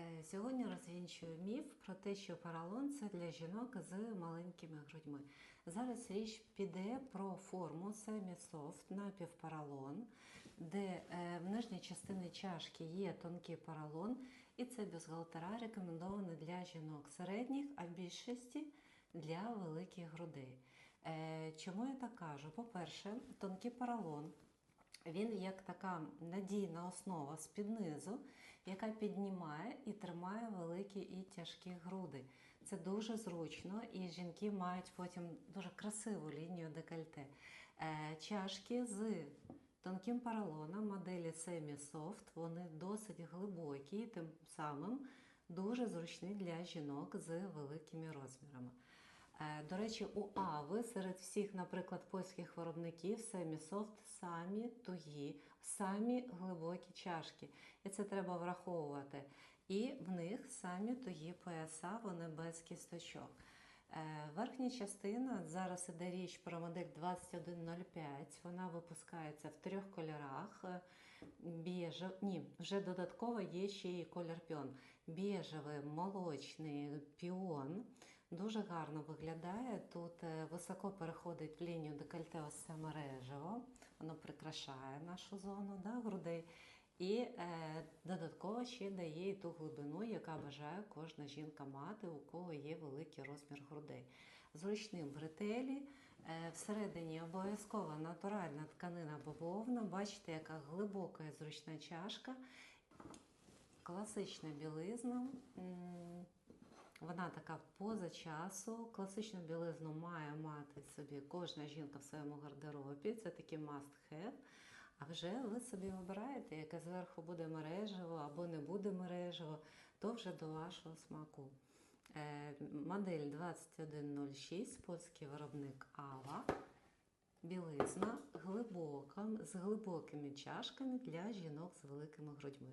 Е, Сьогодні розвінчую міф про те, що поролон це для жінок з маленькими грудьми. Зараз річ піде про форму Semi-Soft напівпоролон, де е, в нижній частині чашки є тонкий поролон, і це бюстгальтера рекомендовано для жінок середніх, а в більшості для великих грудей. Е, Чому я так кажу? По-перше, тонкий поролон він як така надійна основа з-під низу, яка піднімає і тримає великі і тяжкі груди. Це дуже зручно, і жінки мають потім дуже красиву лінію декольте. Е, Чашки з тонким поролоном моделі Semi Soft, вони досить глибокі, тим самим дуже зручні для жінок з великими розмірами. Е, До речі, у Ави серед всіх, наприклад, польських виробників Semi-Soft самі тугі, самі глибокі чашки. І це треба враховувати. І в них самі тугі пояса, вони без кісточок. Е, Верхня частина, зараз іде річ про модель 2105, вона випускається в трьох кольорах. Е, Біжев, ні, вже додатково є ще і колір піон. Біжевий, молочний, піон. Дуже гарно виглядає. Тут е, високо переходить в лінію декольте ось це мережево. Воно прикрашає нашу зону да, грудей. І е, додатково ще дає ту глибину, яка бажає кожна жінка мати, у кого є великий розмір грудей. Зручним в ретелі, е, всередині обов'язково натуральна тканина бавовна. Бачите, яка глибока і зручна чашка. Класична білизна. Вона така поза часу. Класичну білизну має мати собі кожна жінка в своєму гардеробі. Це такий must have. А вже ви собі обираєте, яке зверху буде мережево або не буде мережево, то вже до вашого смаку. Е, модель 2106, польський виробник Ава. Білизна глибока, з глибокими чашками для жінок з великими грудьми.